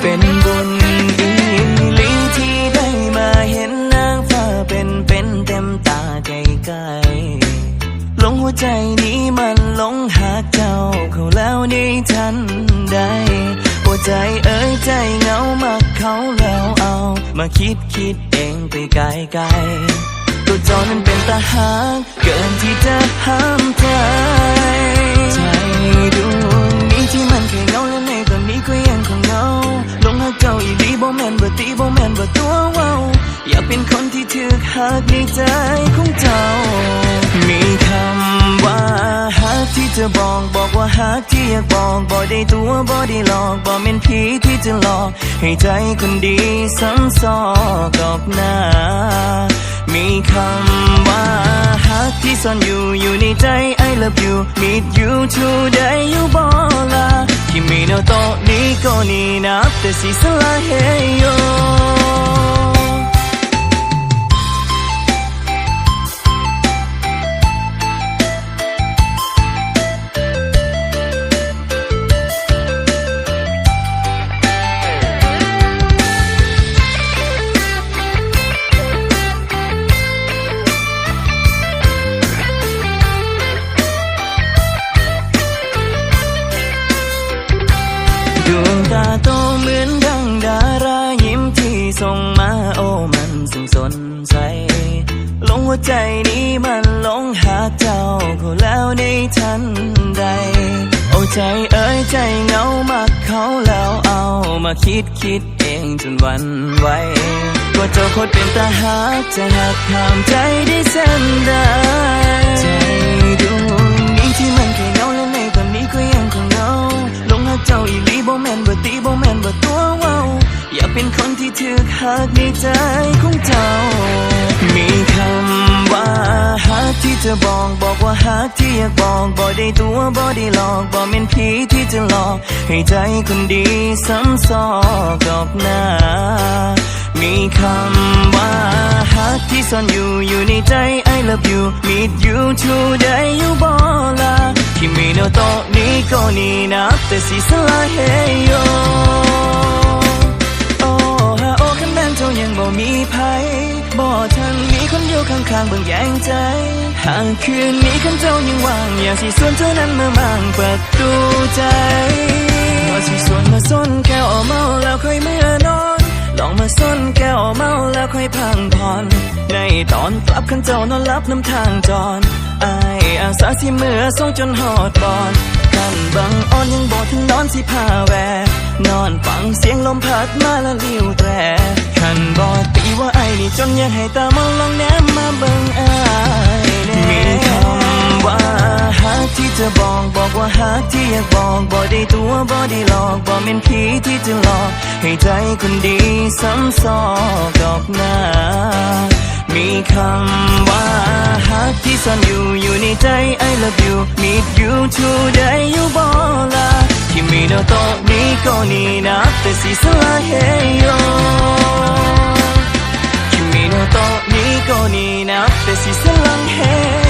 เป็นบุญอีลีที่ได้มาเห็นนางฟ้าเป็นเป็นเต็มตาใจไกลหลงหัวใจนี้มันหลงหาเจ้าเขาแล้วในทันใดหัวใจเอ้ใจเหงามาเขาแล้วเอา มาคิดคิดเองไปไกลไกลตัวจอนั้นเป็นตาหากเกินที่จะห้ามใจใจดู นบ่ตีบ่แม่นบ่ตัวเว้าอยากเป็นคนที่ถึกหักในใจของเจ้า มีคำว่าหักที่จะบอกบอกว่าหักที่อยากบอกบอกได้ตัวบอกได้หลอกบอกเป็นผีที่จะหลอก ให้ใจคนดีซ้ำซอกกับหน้า มีคำว่าหักที่ซ่อนอยู่อยู่ในใจ I love you meet you today you บอลาที่มีแนวโตะ นี้ก็นี่นับแต่สิสลายเตาโตเหมือนดังดารายิ้มที่ส่งมาโอ้มันซึ่งสนใสหลงหัวใจนี้มันหลงหาเจ้าเขาแล้วในทันใด โอ้ใจเอ้ยใจเหงามากเขาแล้วเอามาคิดคิดเองจนวันไหวก็เจ้าโคตรเป็นตาหักจะหักหามใจได้เส้นได้ใจดวงนี้ที่มันเคยเหงาและในตอนนี้ก็ยังคงเหงาลงหักเจ้าอีหลี บ่แม่นบ่ตีบ่แม่นบ่ตัวเว้าอยากเป็นคนที่ถึกหักในใจของเจ้า มีคำว่าหักที่จะบอกบอกว่าหักที่อยากบอกบอกได้ตัวบอกได้หลอกบอกเป็นผีที่จะหลอก ให้ใจคนดีซ้ำซอกกับหน้า มีคำว่าหักที่ซ่อนอยู่อยู่ในใจ I love you meet you today you บอลาที่มีแนวโตะ นี้ก็นี่นับแต่สิสลายเฮโยโอ้ฮะโอ้คันแม่นเจ้ายังบ่มีภัยบ่ทันมีคนอยู่ข้างๆเบิ่งแยงใจ หากคืนนี้คันเจ้ายังว่างอยากสิชวนเจ้านั้นมามางเปิดดูใจว่าสิชวนมาส้นแก้วเอเมาแล้วค่อยเมื่อนอน ลองมาส้นแก้วเมาแล้วค่อยพังผ่อนในตอนกลับคันเจ้านอนรับน้ำทางจรอาย อาสาสิเมื่อส่งจนหอดบอนกันบังอ่อนยังบอกถึงนอนสิพาแวนอนฟังเสียงลมพัดมาล้วลิ้วแตรขันบอตีว่าไอ้นี่จนยากให้ตามองลองแนมมาเบิ่งอายมีคำว่าหักที่จะบอกบอกว่าหักที่อยากบอกบอกได้ตัวบอกได้หลอกบอกเป็นผีที่จะหลอกให้ใจคนดีซ้ำซอกกับหน้ามีคำว่า ที่ซ่อนอยู่อยู่ในใจ I love you meet you today you บอลาที่มีแนวโตะนี้ก็นี่นับแต่สีสลายเฮโยที่มีแนวโตะนี้ก็นี่นับแต่สีสลายเฮ